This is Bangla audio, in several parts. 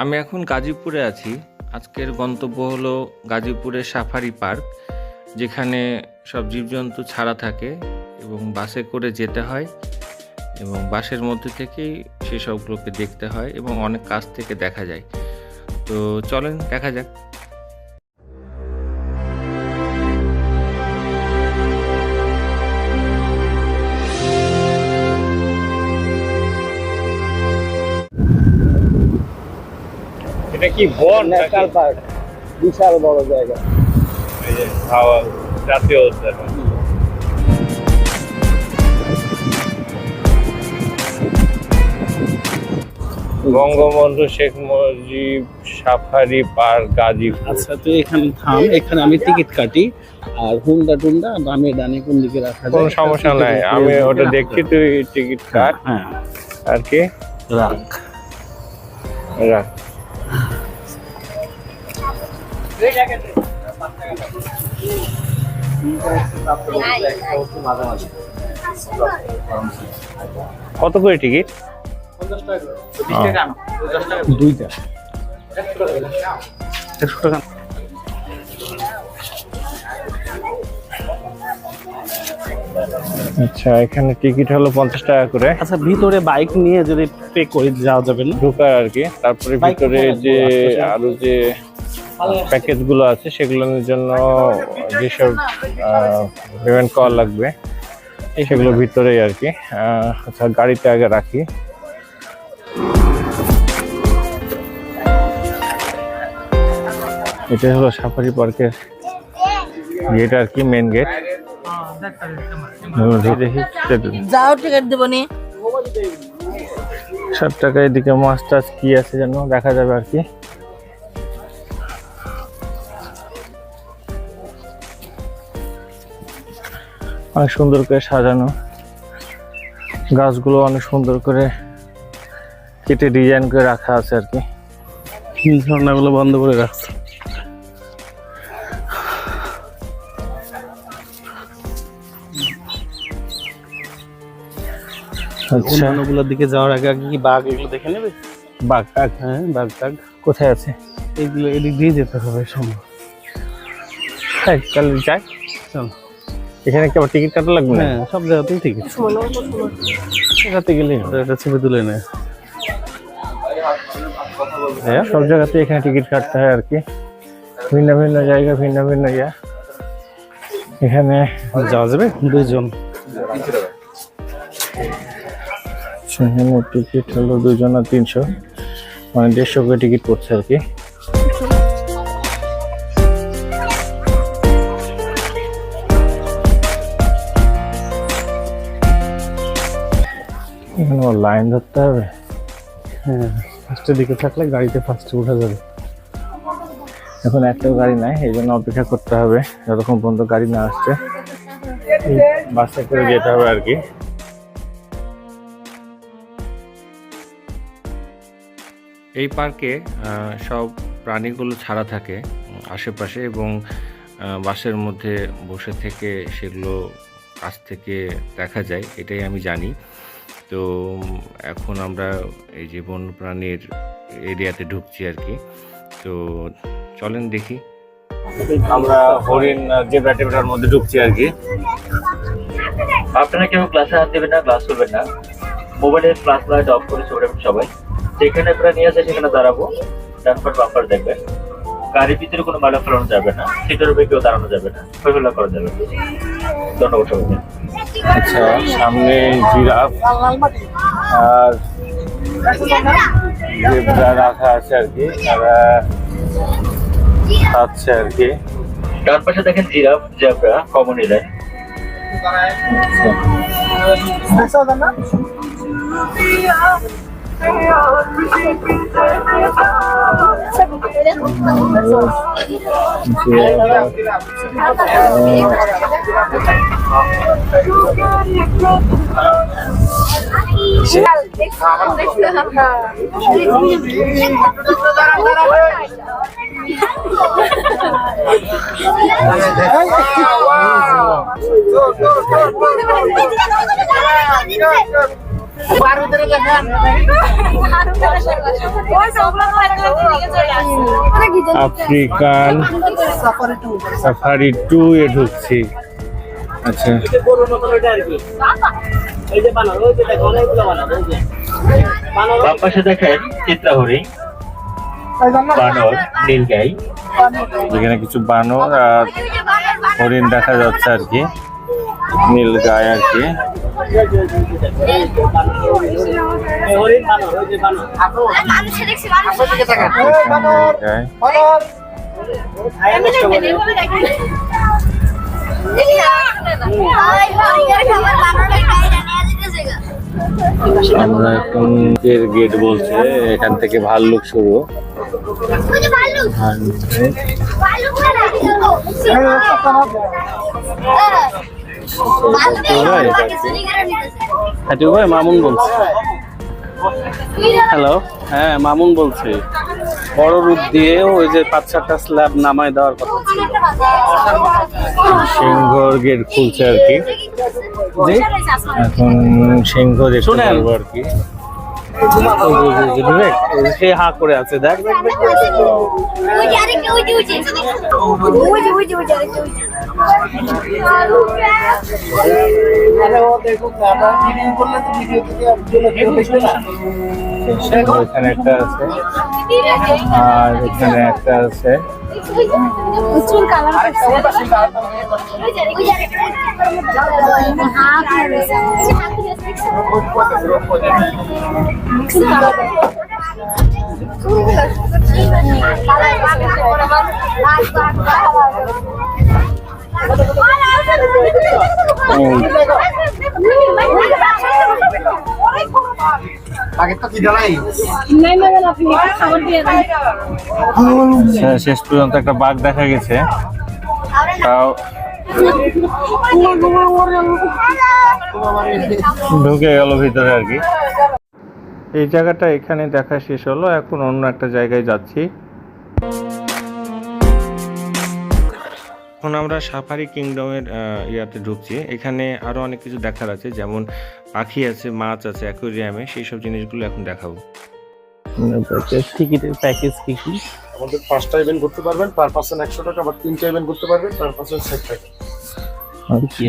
আমি এখন গাজীপুরে আছি। আজকের গন্তব্য হলো গাজীপুরের সাফারি পার্ক, যেখানে সব জীবজন্তু ছাড়া থাকে এবং বাসে করে যেতে হয় এবং বাসের মধ্যে থেকেই সেসবগুলোকে দেখতে হয় এবং অনেক কাছ থেকে দেখা যায়। তো চলেন দেখা যাক। এটা কি বন ন্যাশনাল পার্ক। বিশাল বড় জায়গা। হাওয়া জাতীয় উদ্যান। Bangabandhu Sheikh Mujib safari park Gazipur. আচ্ছা তো এখানে থাম এখানে আমি টিকিট কাটি আর হুন্ডা টুন্ডা বামে ডানে কোন দিকে রাখা কোনো সমস্যা নাই আমি ওটা দেখছি তুই টিকিট কাট। হ্যাঁ। আর কি? রাখ। রাখ। কত করে টিকিট? দুইটা। একশো টাকা। আচ্ছা এখানে টিকিট হলো পঞ্চাশ টাকা করে। আচ্ছা ভিতরে বাইক নিয়ে যদি পে করে যাওয়া যাবে না? ঢোকার আর কি। তারপরে ভিতরে যে রাখব? আরও যে প্যাকেজগুলো আছে সেগুলোর জন্য যেসব পেমেন্ট করা লাগবে সেগুলো ভিতরেই আর কি। আহ, আচ্ছা গাড়িতে আগে রাখি। এটা হলো সাফারি পার্কের গেট আর কি মেন গেট দেখি যাও টিকিট দেবো নি। ষাট টাকা এদিকে মাছ টাছ কি আছে যেন দেখা যাবে আর কি। অনেক সুন্দর করে সাজানো। গাছগুলো অনেক সুন্দর করে কেটে ডিজাইন করে রাখা আছে আর কি। ঝর্ণাগুলো বন্ধ করে রাখছে। আচ্ছা। দিকে যাওয়ার আগে আগে কি বাঘ এগুলো দেখে নেবে? বাঘ টাঘ হ্যাঁ বাঘ টাঘ কোথায় আছে? এগুলো এদিক দিয়ে যেতে হবে সম্ভব। হ্যাঁ যাই। চল। এখানে কি আবার টিকিট কাটা লাগবে? না হ্যাঁ সব জায়গাতেই টিকিট। এটাতে গেলেই হবে। এটা ছবি তুলে নেয় হ্যাঁ সব জায়গাতে এখানে টিকিট কাটতে হয় আর কি। ভিন্ন ভিন্ন জায়গা ভিন্ন ভিন্ন ইয়া। এখানে যাওয়া যাবে? সেখানে টিকিট হলো দুজনা তিনশো। মানে দেড়শো করে টিকিট পড়ছে আর কি। এখানে লাইন ধরতে হবে। হ্যাঁ ফার্স্টের দিকে থাকলে গাড়িতে ফার্স্টে উঠা যাবে। এখন একটাও গাড়ি নাই এই জন্য অপেক্ষা করতে হবে যতক্ষণ পর্যন্ত গাড়ি না আসছে। বাসে করে যেতে হবে আর কি। এই পার্কে সব প্রাণীগুলো ছাড়া থাকে আশেপাশে এবং বাসের মধ্যে বসে থেকে সেগুলো কাছ থেকে দেখা যায় এটাই আমি জানি। তো এখন আমরা এই যে বন্যপ্রাণীর এরিয়াতে ঢুকছি আর কি। তো চলেন দেখি। আমরা হরিণ জেব্রা টেবরার মধ্যে ঢুকছি আর কি। আপনারা কেউ ক্লাসে হাত দেবেন না ক্লাস করবেন না। মোবাইলের ক্লাস লাইট অফ করে চলে সবাই। যেখানে আপনারা নিয়ে আসে সেখানে দাঁড়াবো। ডানপার বাম্পার দেখবেন। গাড়ির ভিতরে কোনো ময়লা ফেলানো যাবে না। সিটের উপরে কেউ দাঁড়ানো যাবে না। ফেলা করা যাবে না। ধন্যবাদ সবাইকে। আচ্ছা সামনে জিরাফ আর জেব্রা রাখা আছে আর কি তারা খাচ্ছে আর কি। ডান পাশে দেখেন জিরাফ জেব্রা কমন ইলেন আচ্ছা Wow. Go, go, go, go. African safari two এ ঢুকছি। আচ্ছা। কিছু বানর আর হরিণ দেখা যাচ্ছে আর কি নীল গায়ে আর কি। আমরা এখন গেট বলছে এখান থেকে ভাল্লুক শুরু। ভাল্লুক। হাটিউ ভাই মামুন বলছে। হ্যালো হ্যাঁ মামুন বলছি। বড় রূপ দিয়ে ওই যে পাঁচ চারটা স্ল্যাব নামায় দেওয়ার কথা ছিল। সিংহর গেট খুলছে আর কি। এখন সিংহ দেখতে আর কি। বিবেক, সে হা করে আছে দেখ। সিংহ এখানে একটা আছে আর এখানে একটা আছে শে- শেষ পর্যন্ত একটা বাঘ দেখা গেছে। তাও ঢুকে গেল ভিতরে আর কি। এই জায়গাটা এখানে দেখা শেষ হলো, এখন অন্য একটা জায়গায় যাচ্ছি। এখন আমরা সাফারি কিংডমের ইয়াতে ঢুকছি। এখানে আরও অনেক কিছু দেখার আছে যেমন পাখি আছে মাছ আছে অ্যাকোরিয়ামে সেই সব জিনিসগুলো এখন দেখাবো। টিকিটের প্যাকেজ কি কি আমাদের পাঁচটা ইভেন্ট করতে পারবেন পার পার্সন একশো টাকা আবার তিনটা ইভেন্ট করতে পারবেন পার পার্সন ষাট টাকা আছে. আর কি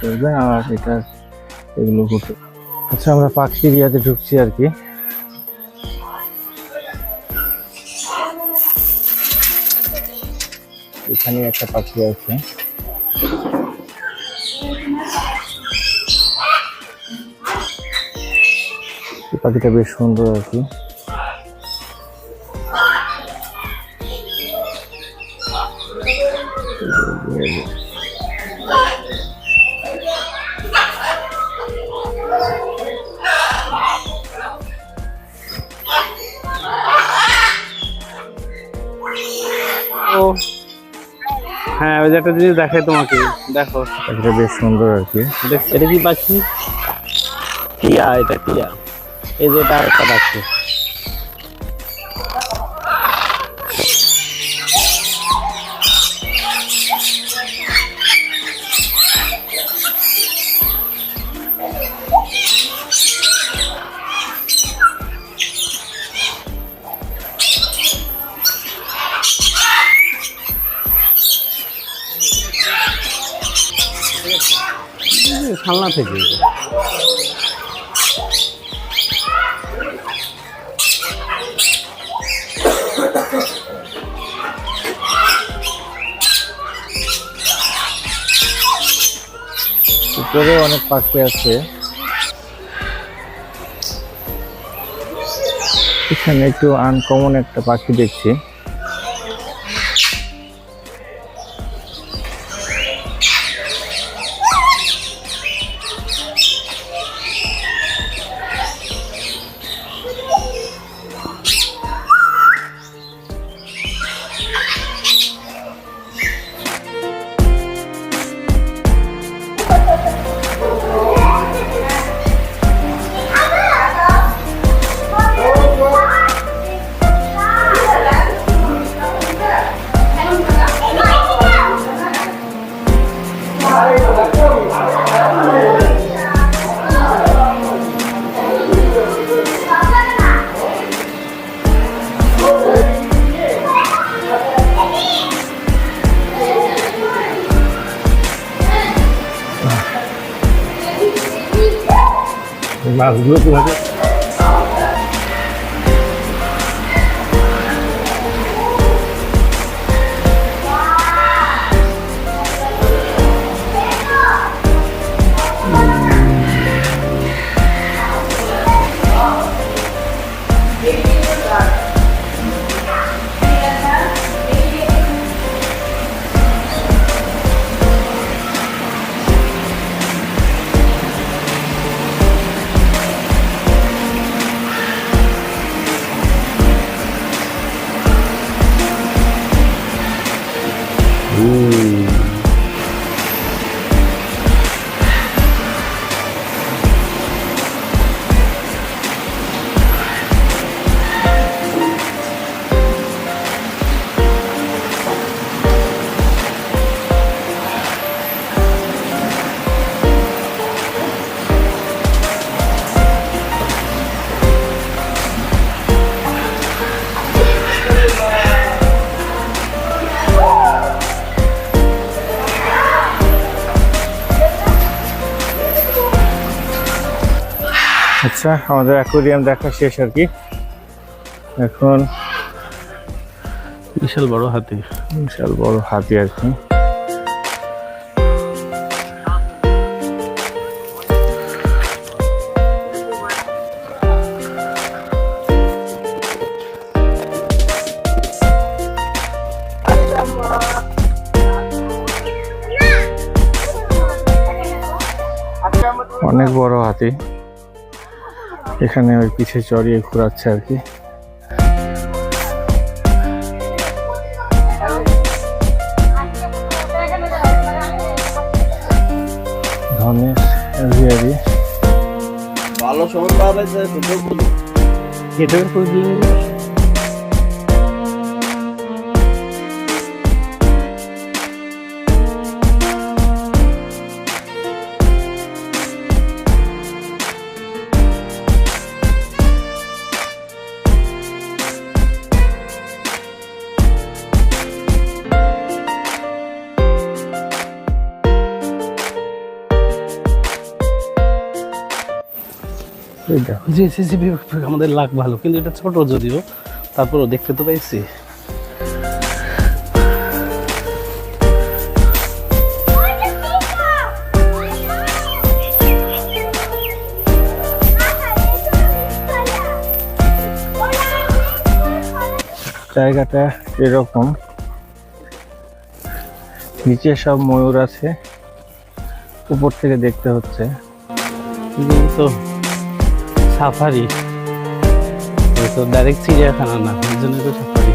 পারবে আর এটা এগুলো করতে আচ্ছা আমরা পাখি এরিয়াতে ঢুকছি আর কি। এখানে একটা পাখি আছে। পাখিটা বেশ সুন্দর আর কি। হ্যাঁ ওই যে একটা জিনিস দেখাই তোমাকে। দেখো। এটা বেশ সুন্দর আর কি। দেখ এটা কি পাখি? টিয়া এটা টিয়া। এই যে এটা একটা পাখি। সালনা থেকে। উপরে অনেক পাখি আছে। এখানে একটু আনকমন একটা পাখি দেখছি। মাছগুলো তোমাকে আচ্ছা আমাদের অ্যাকোরিয়াম দেখা শেষ আর কি। এখন বিশাল বড় হাতি। বিশাল বড় হাতি আর কি। অনেক বড় হাতি। এখানে ওই পিছে চড়িয়ে ঘোরাচ্ছে আর কি। ধনেশ এভিয়ারি ভালো সময় পাওয়া যায় এটা যে সিসিবি আমাদের লাখ ভালো কিন্তু এটা ছোট যদিও তারপরও দেখতে তো পাইছি। জায়গাটা এরকম। নিচে সব ময়ূর আছে উপর থেকে দেখতে হচ্ছে। এগুলো তো সাফারি। তো ডাইরেক্ট চিড়িয়াখানা না এর জন্য তো সাফারি।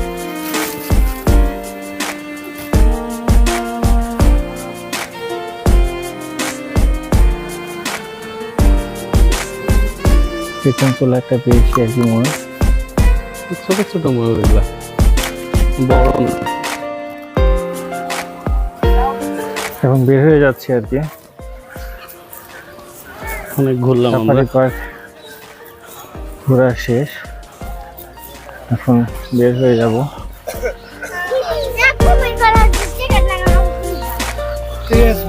পেছন তোলা একটা পেয়েছি আর কি ময়ূর। ছোট ছোট ময়ূর এগুলা। বড় না। এখন বের হয়ে যাচ্ছে আর কি। অনেক ঘুরলাম আমরা। পার্ক। ঘোরা শেষ। এখন বের হয়ে যাব। ঠিক আছে।